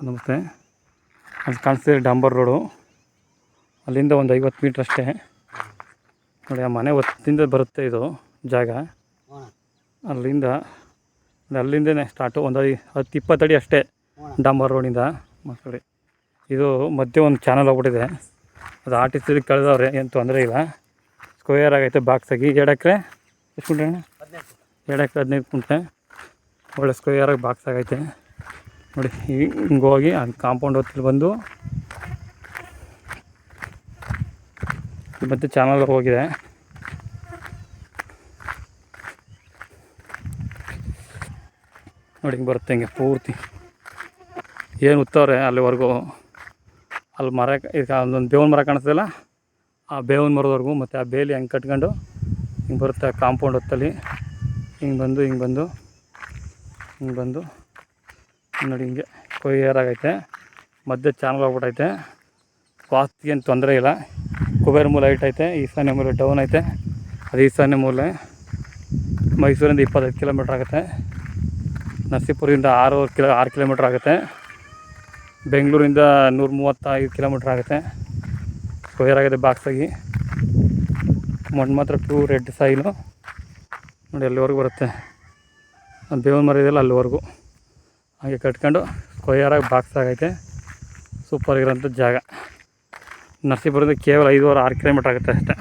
ನಮಸ್ತೆ. ಅಲ್ಲಿ ಕಾಣಿಸ್ತಿದೆ ಡಾಂಬರ್ ರೋಡು. ಅಲ್ಲಿಂದ ಒಂದು ಐವತ್ತು ಮೀಟ್ರ್ ಅಷ್ಟೇ. ನೋಡಿ ಆ ಮನೆ ಹೊತ್ತಿಂದ ಬರುತ್ತೆ ಇದು ಜಾಗ. ಅಲ್ಲಿಂದ ಅಲ್ಲಿಂದನೇ ಸ್ಟಾರ್ಟು ಒಂದು ಐ ಹತ್ತು ಇಪ್ಪತ್ತಡಿ ಅಷ್ಟೇ ಡಾಂಬರ್ ರೋಡಿಂದ. ಮಕ್ಕಳಿ ಇದು ಮಧ್ಯೆ ಒಂದು ಚಾನಲ್ ಹೋಗ್ಬಿಟ್ಟಿದೆ ಅದು ಆರ್ಟಿಸ್ಟ್ ಕಳೆದವ್ರೆ ಏನು ತೊಂದರೆ ಇಲ್ಲ. ಸ್ಕ್ವೇರ್ ಆಗೈತೆ ಬಾಕ್ಸಾಗಿ ಎರಡು ಎಕರೆ? ಎಷ್ಟು ಕುಂಟೆ ಎರಡು ಎಕರೆ ಹದಿನೈದು ಕುಂಟೆ ಒಳ್ಳೆ ಸ್ಕ್ವೇರಾಗಿ ಬಾಕ್ಸ್ ಆಗೈತೆ. ನೋಡಿ ಹಿಂಗೆ ಹೋಗಿ ಅಲ್ಲಿ ಕಾಂಪೌಂಡ್ ಹೊತ್ತಲ್ಲಿ ಬಂದು ಮತ್ತೆ ಚಾನಲ್ ಹೋಗಿದೆ. ನೋಡಿ, ಹಿಂಗೆ ಬರುತ್ತೆ ಹಿಂಗೆ ಪೂರ್ತಿ. ಏನು ಉತ್ತವ್ರೆ ಅಲ್ಲಿವರೆಗೂ? ಅಲ್ಲಿ ಮರ ಈಗ ಅಲ್ಲೊಂದು ಬೇವಿನ ಮರ ಕಾಣಿಸ್ತಿಲ್ಲ ಆ ಬೇವಿನ ಮರದವರೆಗೂ ಮತ್ತು ಆ ಬೇಲಿ ಹೆಂಗೆ ಕಟ್ಕೊಂಡು ಹಿಂಗೆ ಬರುತ್ತೆ ಕಾಂಪೌಂಡ್ ಹೊತ್ತಲ್ಲಿ. ಹಿಂಗೆ ಬಂದು ಹಿಂಗೆ ಬಂದು ಹಿಂಗೆ ಬಂದು. ನೋಡಿ ಹಿಂಗೆ ಕೊಯ್ಯರಾಗೈತೆ ಮಧ್ಯ ಚಾನಲ್ ಹೋಗ್ಬಿಟ್ಟೈತೆ ವಾಸ್ತಿಗೆ ಏನು ತೊಂದರೆ ಇಲ್ಲ. ಕುಬೇರ ಮೂಲ ಹೈಟ್ ಐತೆ, ಈಶಾನ್ಯ ಮೂಲೆ ಡೌನ್ ಐತೆ. ಅದು ಈಶಾನ್ಯ ಮೂಲೆ. ಮೈಸೂರಿಂದ ಇಪ್ಪತ್ತೈದು ಕಿಲೋಮೀಟ್ರ್ ಆಗುತ್ತೆ. ನರಸೀಪುರದಿಂದ ಆರು ಕಿಲೋ ಆರು ಕಿಲೋಮೀಟ್ರ್ ಆಗುತ್ತೆ. ಬೆಂಗಳೂರಿಂದ ನೂರ ಮೂವತ್ತೈದು ಕಿಲೋಮೀಟ್ರ್ ಆಗುತ್ತೆ. ಸ್ಕ್ವೇರ್ ಆಗಿದೆ ಬಾಕ್ಸಾಗಿ ಮಣ್ಣು ಮಾತ್ರ ಟೂ ರೆಡ್ ಸಾಯಿಲು ನೋಡಿ ಅಲ್ಲಿವರೆಗೂ ಬರುತ್ತೆ. ಬೇವಿನ ಮರ ಇದೆಯಲ್ಲ ಅಲ್ಲಿವರೆಗೂ. ಹಾಗೆ ಕಟ್ಕೊಂಡು ಕೊಯ್ಯಾರಾಗಿ ಬಾಕ್ಸ್ ಆಗೈತೆ. ಸೂಪರ್ ಇರೋಂಥ ಜಾಗ. ನರಸೀಪುರದಿಂದ ಕೇವಲ ಐದುವರೆ ಆರು ಕಿಲೋಮೀಟ್ರ್ ಆಗುತ್ತೆ ಅಷ್ಟೇ.